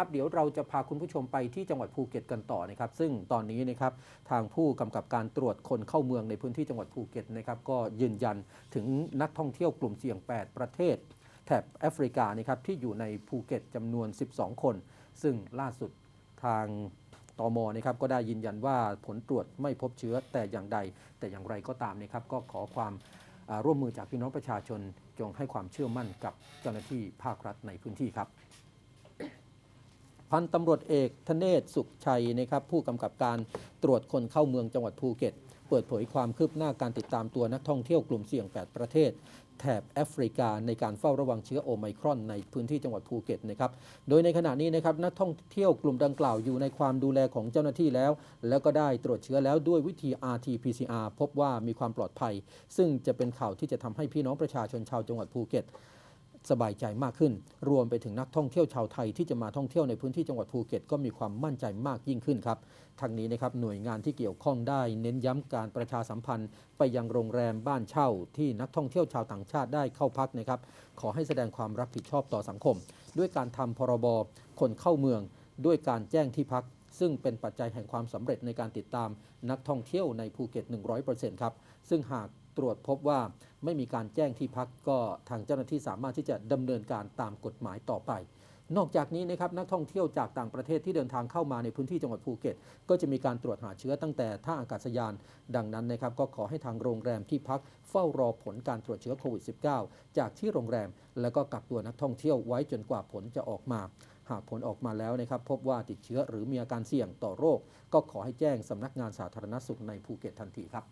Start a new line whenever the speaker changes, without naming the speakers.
ครับเดี๋ยวเราจะพาคุณผู้ชมไปที่จังหวัดภูเก็ตกันต่อนะครับ ซึ่งตอนนี้นะครับทางผู้กำกับการตรวจคนเข้าเมืองในพื้นที่จังหวัดภูเก็ตนะครับก็ยืนยันถึงนักท่องเที่ยวกลุ่มเสี่ยง 8 ประเทศแถบแอฟริกานะครับที่อยู่ในภูเก็ตจำนวน 12 คน ซึ่งล่าสุดทางตมนะครับก็ได้ยืนยันว่าผลตรวจไม่พบเชื้อแต่อย่างใด แต่อย่างไรก็ตามนะครับก็ขอความร่วมมือจากพี่น้องประชาชนจงให้ความเชื่อมั่นกับเจ้าหน้าที่ภาครัฐในพื้นที่ครับ พันตำรวจเอกธเนศสุขชัยนะครับผู้กำกับการตรวจคนเข้าเมืองจังหวัดภูเก็ต เปิดเผยความคืบหน้าการติดตามตัวนักท่องเที่ยวกลุ่มเสี่ยง 8 ประเทศ แถบแอฟริกาในการเฝ้าระวังเชื้อโอไมครอนในพื้นที่จังหวัดภูเก็ตนะครับโดยในขณะนี้นะครับนักท่องเที่ยวกลุ่มดังกล่าวอยู่ในความดูแลของเจ้าหน้าที่แล้ว แล้วก็ได้ตรวจเชื้อแล้วด้วยวิธี RT-PCR พบว่ามีความปลอดภัย ซึ่งจะเป็นข่าวที่จะทำให้พี่น้องประชาชนชาวจังหวัดภูเก็ต สบายใจมากขึ้น รวมไปถึงนักท่องเที่ยวชาวไทยที่จะมาท่องเที่ยวในพื้นที่จังหวัดภูเก็ตก็มีความมั่นใจมากยิ่งขึ้นครับทางนี้นะครับหน่วยงานที่เกี่ยวข้องได้เน้นย้ำการประชาสัมพันธ์ ไปยังโรงแรมบ้านเช่า ที่นักท่องเที่ยวชาวต่างชาติได้เข้าพักนะครับขอให้แสดงความรับผิดชอบต่อสังคม ด้วยการทำพรบคนเข้าเมือง ด้วยการแจ้งที่พักซึ่งเป็นปัจจัยแห่งความสำเร็จในการติดตามนักท่องเที่ยวในภูเก็ต 100%ครับ ซึ่งหาก ตรวจพบว่าไม่มีการแจ้งที่พักก็ทางเจ้าหน้าที่สามารถที่จะดำเนินการตามกฎหมายต่อไป นอกจากนี้นะครับนักท่องเที่ยวจากต่างประเทศที่เดินทางเข้ามาในพื้นที่จังหวัดภูเก็ต ก็จะมีการตรวจหาเชื้อตั้งแต่ท่าอากาศยาน ดังนั้นนะครับก็ขอให้ทางโรงแรมที่พักเฝ้ารอผลการตรวจเชื้อโควิด -19 จากที่โรงแรม แล้วก็กักตัวนักท่องเที่ยวไว้จนกว่าผลจะออกมาหากผลออกมาแล้วนะครับ พบว่าติดเชื้อหรือมีอาการเสี่ยงต่อโรค ก็ขอให้แจ้งสำนักงานสาธารณสุขในภูเก็ตทันทีครับ